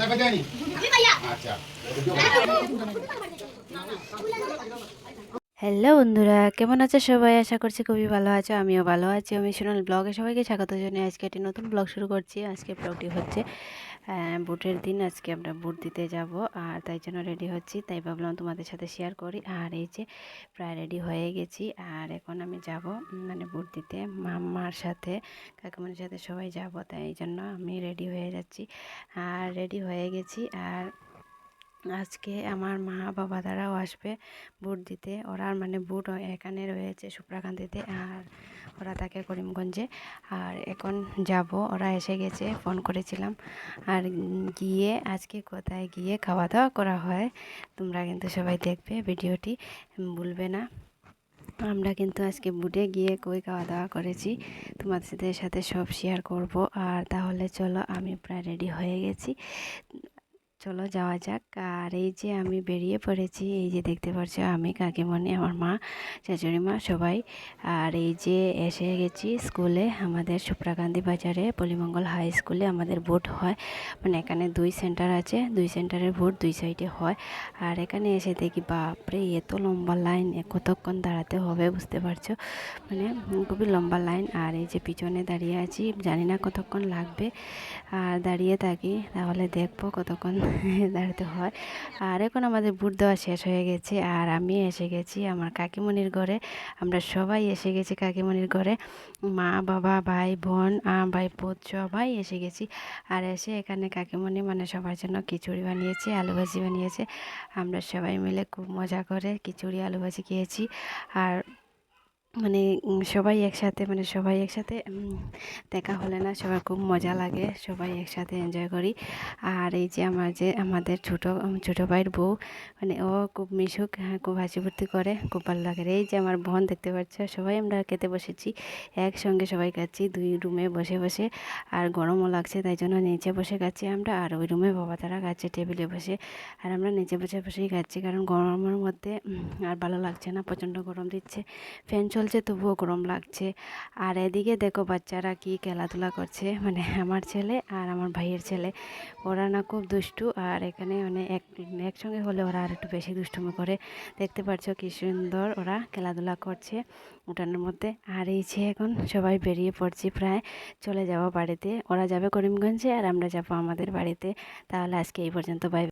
দেখা যায়নি? আচ্ছা। হ্যালো বন্ধুরা, কেমন আছো সবাই? আশা করছি খুবই ভালো আছো, আমিও ভালো আছি। আমি সোনাল ব্লগে সবাইকে স্বাগত জানিয়ে আজকে একটি নতুন ব্লগ শুরু করছি। আজকে ব্লগটি হচ্ছে বুটের দিন, আজকে আমরা বুট দিতে যাব। আর তাই জন্য রেডি হচ্ছি, তাই ভাবলাম তোমাদের সাথে শেয়ার করি। আর এই যে প্রায় রেডি হয়ে গেছি, আর এখন আমি যাব মানে বুট দিতে। মাম্মার সাথে কাকিমার সাথে সবাই যাব, তাই জন্য আমি রেডি হয়ে যাচ্ছি। আর রেডি হয়ে গেছি, আর আজকে আমার মা বাবা দ্বারাও আসবে বুট দিতে। ওরা মানে বুট এখানে রয়েছে সুপ্রাকান্তিতে আর ওরা থাকে করিমগঞ্জে। আর এখন যাব। ওরা এসে গেছে, ফোন করেছিলাম। আর গিয়ে, আজকে কোথায় গিয়ে খাওয়া দাওয়া করা হয়, তোমরা কিন্তু সবাই দেখবে ভিডিওটি। ভুলবে না। আমরা কিন্তু আজকে বুটে গিয়ে কই খাওয়া দাওয়া করেছি, তোমাদের সাথে সব শেয়ার করব। আর তাহলে চলো, আমি প্রায় রেডি হয়ে গেছি। চলো, যাওয়া যাক। আর এই যে আমি বেরিয়ে পড়েছি, এই যে দেখতে পাচ্ছ আমি কাকিমণি, আমার মা শাশুড়ি মা সবাই। আর এই যে এসে গেছি স্কুলে আমাদের সুপ্রাকান্তি বাজারে, পলিমঙ্গল হাই স্কুলে আমাদের ভোট হয়। মানে এখানে দুই সেন্টার আছে, দুই সেন্টারের ভোট দুই সাইডে হয়। আর এখানে এসে দেখি, বাপরে, এত লম্বা লাইন কতক্ষণ দাঁড়াতে হবে বুঝতে পারছ? মানে খুবই লম্বা লাইন আর এই যে পিছনে দাঁড়িয়ে আছি, জানি না কতক্ষণ লাগবে। আর দাঁড়িয়ে থাকি, তাহলে দেখব কতক্ষণ দাঁড়াতে হয়। আর এখন আমাদের বুট দেওয়া শেষ হয়ে গেছে আর আমি এসে গেছি আমার কাকিমণির ঘরে। আমরা সবাই এসে গেছি কাকিমণির ঘরে। মা, বাবা, ভাই, বোন ভাই, পোত সবাই এসে গেছি। আর এসে এখানে কাকিমণি মানে সবার জন্য খিচুড়ি বানিয়েছে, আলু ভাজি বানিয়েছে। আমরা সবাই মিলে খুব মজা করে খিচুড়ি, আলু ভাজি খেয়েছি। আর মানে সবাই একসাথে মানে সবাই একসাথে দেখা হলে না সবার খুব মজা লাগে। সবাই একসাথে এনজয় করি। আর এই যে আমার যে, আমাদের ছোটো ছোটো ভাইয়ের বউ মানে ও খুব মিশুক হ্যাঁ খুব হাসি ফুর্তি করে, খুব ভালো লাগে এই যে আমার বোন দেখতে পাচ্ছ, সবাই আমরা খেতে বসেছি। একসঙ্গে সবাই খাচ্ছি, দুই রুমে বসে বসে। আর গরমও লাগছে, তাই জন্য নিচে বসে খাচ্ছি আমরা। আর ওই রুমে বাবা তারা খাচ্ছে, টেবিলে বসে। আর আমরা নিচে বসে বসেই খাচ্ছি, কারণ গরমের মধ্যে আর ভালো লাগছে না, প্রচণ্ড গরম দিচ্ছে। ফ্যান চলছে তবুও গরম লাগছে। আর এদিকে দেখো বাচ্চারা কি খেলাধুলা করছে। মানে আমার ছেলে আর আমার ভাইয়ের ছেলে। ওরা না খুব দুষ্টু আর এখানে মানে এক, একসঙ্গে হলে ওরা আর একটু বেশি দুষ্টুমি করে। দেখতে পাচ্ছ কি সুন্দর ওরা খেলাধুলা করছে উঠানের মধ্যে। আর এই যে এখন সবাই বেরিয়ে পড়ছি প্রায়। চলে যাব বাড়িতে। ওরা যাবে করিমগঞ্জে আর আমরা যাব আমাদের বাড়িতে। তাহলে আজকে এই পর্যন্ত। বাই